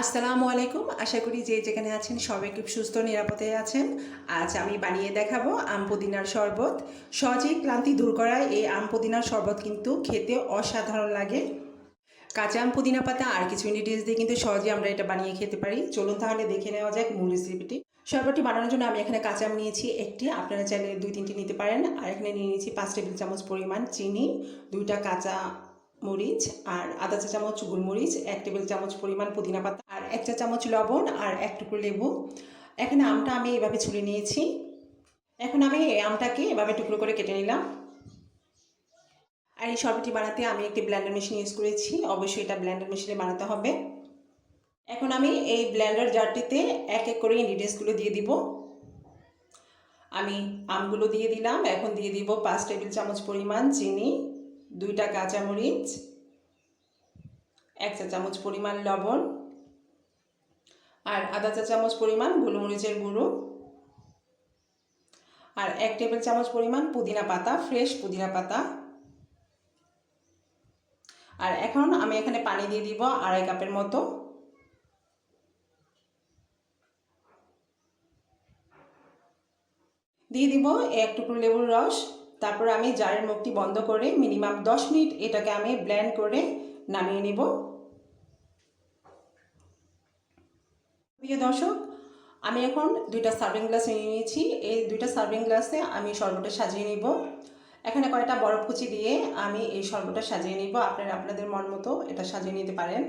আসসালামু আলাইকুম। আশা করি যে যেখানে আছেন সবাই খুব সুস্থ, নিরাপদে আছেন। আজ আমি বানিয়ে দেখাবো আম পুদিনার শরবত। সহজেই ক্লান্তি দূর করায় এই আম পুদিনার শরবত কিন্তু খেতে অসাধারণ লাগে। কাঁচা আম পুদিনা পাতা আর কিছু ইনগ্রিডিয়েন্টস দিয়ে কিন্তু সহজেই আমরা এটা বানিয়ে খেতে পারি। চলুন তাহলে দেখে নেওয়া যাক মূল রেসিপিটি শরবতটি বানানোর জন্য আমি এখানে কাঁচা আম নিয়েছি একটি। আপনারা চাইলে দুই তিনটি নিতে পারেন। আর এখানে নিয়ে নিয়েছি পাঁচ টেবিল চামচ পরিমাণ চিনি, দুইটা কাঁচা মরিচ আর আধা চা চামচ, গোলমরিচ, এক টেবিল চামচ পরিমাণ পুদিনা পাতা আর এক চা চামচ লবণ আর এক টুকরো লেবু। এখানে আমটা আমি এভাবে ছুলে নিয়েছি। এখন আমি আমটাকে এভাবে টুকরো করে কেটে নিলাম। আর এই শরবতটি বানাতে আমি একটি ব্লেন্ডার মেশিন ইউজ করেছি। অবশ্যই এটা ব্লেন্ডার মেশিনে বানাতে হবে। এখন আমি এই ব্লেন্ডার জারটিতে এক এক করে ইনগ্রিডিয়েন্টসগুলো দিয়ে দিব। আমি আমগুলো দিয়ে দিলাম। এখন দিয়ে দিব পাঁচ টেবিল চামচ পরিমাণ চিনি। দুইটা কাঁচামরিচ, এক চা চামচ পরিমাণ লবণ আর আধা চা চামচ পরিমাণ গোলমরিচের গুঁড়ো আর এক টেবিল চামচ পরিমাণ পুদিনা পাতা, ফ্রেশ পুদিনা পাতা। আর এখন আমি এখানে পানি দিয়ে দিব আড়াই কাপের মতো। দিয়ে দিব এক টুকরো লেবুর রস। তারপর আমি জারের মুখটি বন্ধ করে মিনিমাম দশ মিনিট এটাকে আমি ব্লেন্ড করে নামিয়ে নিব। প্রিয় দর্শক, আমি এখন দুইটা সার্ভিং গ্লাস নিয়ে নিয়েছি। এই দুইটা সার্ভিং গ্লাসে আমি শরবতটা সাজিয়ে নিব। এখানে কয়েকটা বরফ কুচি দিয়ে আমি এই শরবতটা সাজিয়ে নিব। আপনারা আপনাদের মন মতো এটা সাজিয়ে নিতে পারেন।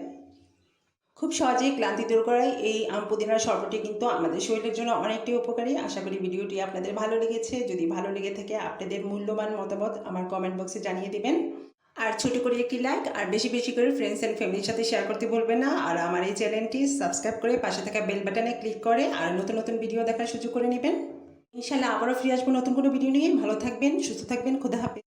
খুব সহজেই ক্লান্তি দূর করায় এই আম পুদিনার শরবতটি কিন্তু আমাদের শরীরের জন্য অনেকটাই উপকারী। আশা করি ভিডিওটি আপনাদের ভালো লেগেছে। যদি ভালো লেগে থাকে আপনাদের মূল্যবান মতামত আমার কমেন্ট বক্সে জানিয়ে দেবেন। আর ছোট করে একটি লাইক আর বেশি বেশি করে ফ্রেন্ডস অ্যান্ড ফ্যামিলির সাথে শেয়ার করতে ভুলবেন না। আর আমার এই চ্যানেলটি সাবস্ক্রাইব করে পাশে থাকা বেল বাটনে ক্লিক করে আর নতুন নতুন ভিডিও দেখার সুযোগ করে নেবেন। ইনশাল্লাহ আবারও ফিরে আসব নতুন কোনো ভিডিও নিয়ে। ভালো থাকবেন, সুস্থ থাকবেন। খুদা হাফেজ।